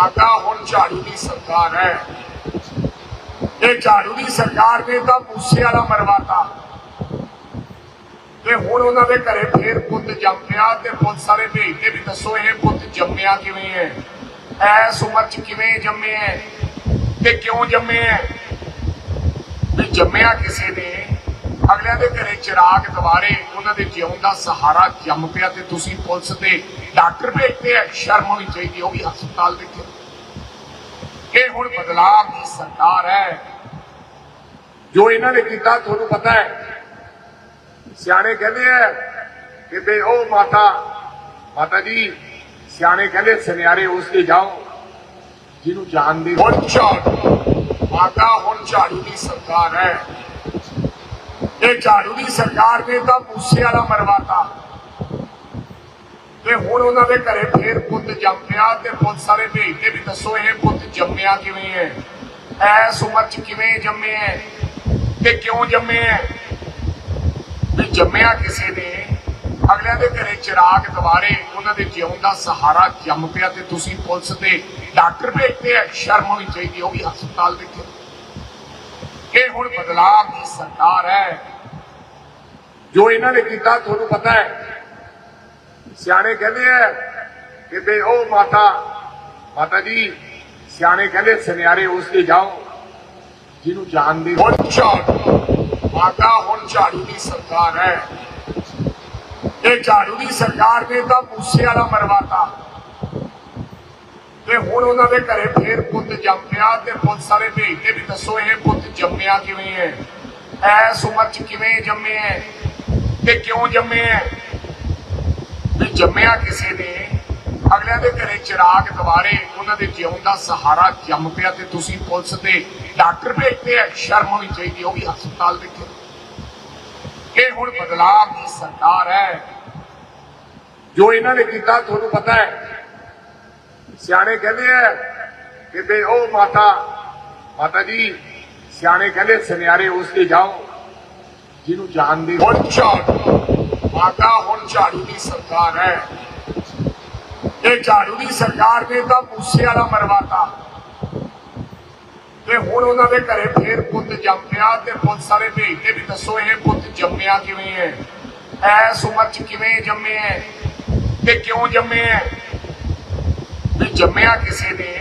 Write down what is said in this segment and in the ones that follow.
ਆਗਾ ਹੁਣ ਝਾੜੂ ਦੀ ਸਰਕਾਰ ਹੈ। ਇਹ ਝਾੜੂ ਦੀ ਸਰਕਾਰ ਨੇ ਤਾਂ ਮੂਸੇ ਵਾਲਾ ਮਰਵਾਤਾ ਤੇ ਹੁਣ ਉਹਨਾਂ ਦੇ ਘਰੇ ਫੇਰ ਪੁੱਤ ਜੰਮਿਆ ਤੇ ਪੁੱਤ ਸਾਰੇ ਭੇਜਦੇ ਵੀ ਦੱਸੋ ਇਹ ਪੁੱਤ ਜੰਮਿਆ ਕਿਵੇਂ ਹੈ? ਐਸ ਉਮਰ ਚ ਕਿਵੇਂ ਜੰਮੇ ਹੈ? ਤੇ ਕਿਉਂ ਜੰਮੇ ਹੈ? ਵੀ ਜੰਮਿਆ ਕਿਸੇ ਨੇ? ਅਗਲਿਆਂ ਦੇ ਘਰੇ ਚਿਰਾਗ ਦੁਆਰੇ ਉਹਨਾਂ ਦੇ ਜਿਉਣ ਦਾ ਸਹਾਰਾ ਜੰਮ ਪਿਆ ਤੇ ਤੁਸੀਂ ਪੁਲਿਸ ਤੇ ਡਾਕਟਰ ਭੇਜਦੇ ਆ, ਸ਼ਰਮ ਹੋਣੀ ਚਾਹੀਦੀ ਉਹ ਵੀ ਹਸਪਤਾਲ ਵਿੱਚ ਇਹ ਹੁਣ ਬਦਲਾਅ ਦੀ ਸਰਕਾਰ ਹੈ। ਜੋ ਇਹਨਾਂ ਨੇ ਕੀਤਾ, ਤੁਹਾਨੂੰ ਪਤਾ ਹੈ। ਸਿਆਣੇ ਕਹਿੰਦੇ ਆ ਕਿ ਵੀ ਉਹ ਮਾਤਾ ਮਾਤਾ ਜੀ, ਸਿਆਣੇ ਕਹਿੰਦੇ ਸੁਨਿਆਰੇ ਉਸ ਦੇ ਜਾਓ, ਜਿਹਨੂੰ ਜਾਣਦੇ ਹੁਣ ਝਾੜੂ। ਮਾਤਾ, ਹੁਣ ਝਾੜੂ ਦੀ ਸਰਕਾਰ ਹੈ। ਇਹ ਝਾੜੂ ਦੀ ਸਰਕਾਰ ਨੇ ਤਾਂ ਮੂਸੇ ਵਾਲਾ ਮਰਵਾਤਾ ਤੇ ਹੁਣ ਉਹਨਾਂ ਦੇ ਘਰੇ ਫੇਰ ਪੁੱਤ ਜੰਮਿਆ ਤੇ ਪੁੱਤ ਸਾਰੇ ਭੇਜਦੇ ਵੀ ਦੱਸੋ ਇਹ ਪੁੱਤ ਜੰਮਿਆ ਕਿਵੇਂ ਹੈ? ਐਸ ਉਮਰ ਚ ਕਿਵੇਂ ਜੰਮੇ ਹੈ? ਤੇ ਕਿਉਂ ਜੰਮੇ ਹੈ? ਵੀ ਜੰਮਿਆ ਕਿਸੇ ਨੇ, ਅਗਲਿਆਂ ਦੇ ਘਰੇ ਚਿਰਾਗ ਦੁਬਾਰੇ ਉਹਨਾਂ ਦੇ ਜਿਉਣ ਦਾ ਸਹਾਰਾ ਜੰਮ ਪਿਆ ਤੇ ਤੁਸੀਂ ਪੁਲਿਸ ਦੇ ਡਾਕਟਰ ਭੇਜਦੇ ਆ, ਸ਼ਰਮ ਹੋਣੀ ਚਾਹੀਦੀ ਉਹ ਵੀ ਹਸਪਤਾਲ ਦੇ ਇਹ ਹੁਣ ਬਦਲਾਅ ਦੀ ਸਰਕਾਰ ਹੈ। ਜੋ ਇਹਨਾਂ ਨੇ ਕੀਤਾ ਤੁਹਾਨੂੰ ਪਤਾ ਹੈ। ਸਿਆਣੇ ਕਹਿੰਦੇ ਆ ਕਿ ਵੀ ਉਹ ਮਾਤਾ ਮਾਤਾ ਜੀ ਸਿਆਣੇ ਕਹਿੰਦੇ ਸੁਨਿਆਰੇ ਉਸ ਦੇ ਜਾਓ ਜਿਹਨੂੰ ਜਾਣਦੇ ਹੁਣ ਝਾੜੂ। ਮਾਤਾ ਹੁਣ ਝਾੜੂ ਦੀ ਸਰਕਾਰ ਹੈ। ਇਹ ਝਾੜੂ ਦੀ ਸਰਕਾਰ ਨੇ ਤਾਂ ਮੂਸੇ ਵਾਲਾ ਮਰਵਾਤਾ। ਤੇ ਹੁਣ ਉਹਨਾਂ ਦੇ ਘਰੇ ਫੇਰ ਪੁੱਤ ਜੰਮ ਤੇ ਪੁੱਤ ਸਾਰੇ ਭੇਜਦੇ ਵੀ ਦੱਸੋ ਇਹ ਪੁੱਤ ਜੰਮਿਆ ਕਿਵੇਂ ਹੈ? ਐਸ ਉਮਰ ਚ ਕਿਵੇਂ ਜੰਮੇ ਹੈ? ਤੇ ਕਿਉਂ ਜੰਮੇ ਹੈ? ਵੀ ਜੰਮਿਆ ਕਿਸੇ ਨੇ, ਅਗਲਿਆਂ ਦੇ ਘਰੇ ਚਿਰਾਗ ਦੁਆਰੇ ਉਹਨਾਂ ਦੇ ਜਿਉਣ ਦਾ ਸਹਾਰਾ ਜੰਮ ਪਿਆ ਤੇ ਤੁਸੀਂ ਪੁਲਿਸ ਤੇ ਡਾਕਟਰ ਭੇਜਦੇ ਆ, ਸ਼ਰਮ ਹੋਣੀ ਚਾਹੀਦੀ ਉਹ ਵੀ ਹਸਪਤਾਲ ਵਿੱਚ ਇਹ ਹੁਣ ਬਦਲਾਅ ਦੀ ਸਰਕਾਰ ਹੈ। ਜੋ ਇਹਨਾਂ ਨੇ ਕੀਤਾ, ਤੁਹਾਨੂੰ ਪਤਾ ਹੈ ਸਿਆਣੇ ਕਹਿੰਦੇ ਆ ਕਿ ਵੀ ਉਹ ਮਾਤਾ ਮਾਤਾ ਜੀ, ਸਿਆਣੇ ਕਹਿੰਦੇ ਸੁਨਿਆਰੇ ਉਸ ਦੇ ਜਾਓ, ਜਿਹਨੂੰ ਜਾਣਦੇ ਹੁਣ ਝਾੜੂ ਮਾਤਾ ਹੁਣ ਝਾੜੂ ਦੀ ਸਰਕਾਰ ਹੈ। ਇਹ ਝਾੜੂ ਦੀ ਸਰਕਾਰ ਨੇ ਤਾਂ ਮੂਸੇ ਵਾਲਾ ਮਰਵਾਤਾ ਤੇ ਹੁਣ ਉਹਨਾਂ ਦੇ ਘਰੇ ਫੇਰ ਪੁੱਤ ਜੰਮ ਪਿਆ ਤੇ ਪੁੱਤ ਸਾਰੇ ਭੇਜਦੇ ਵੀ ਦੱਸੋ ਇਹ ਪੁੱਤ ਜੰਮਿਆ ਕਿਵੇਂ ਹੈ? ਐਸ ਉਮਰ ਚ ਕਿਵੇਂ ਜੰਮੇ ਹੈ? ਤੇ ਕਿਉਂ ਜੰਮੇ ਹੈ? ਜੰਮਿਆ ਕਿਸੇ ਨੇ,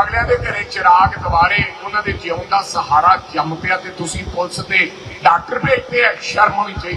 ਅਗਲਿਆਂ ਦੇ ਘਰੇ ਚਿਰਾਗ ਦੁਆਰੇ ਉਹਨਾਂ ਦੇ ਜਿਉਣ ਦਾ ਸਹਾਰਾ ਜੰਮ ਪਿਆ ਤੇ ਤੁਸੀਂ ਪੁਲਿਸ ਤੇ ਡਾਕਟਰ ਭੇਜਦੇ ਆ, ਸ਼ਰਮ ਹੋਣੀ ਚਾਹੀਦੀ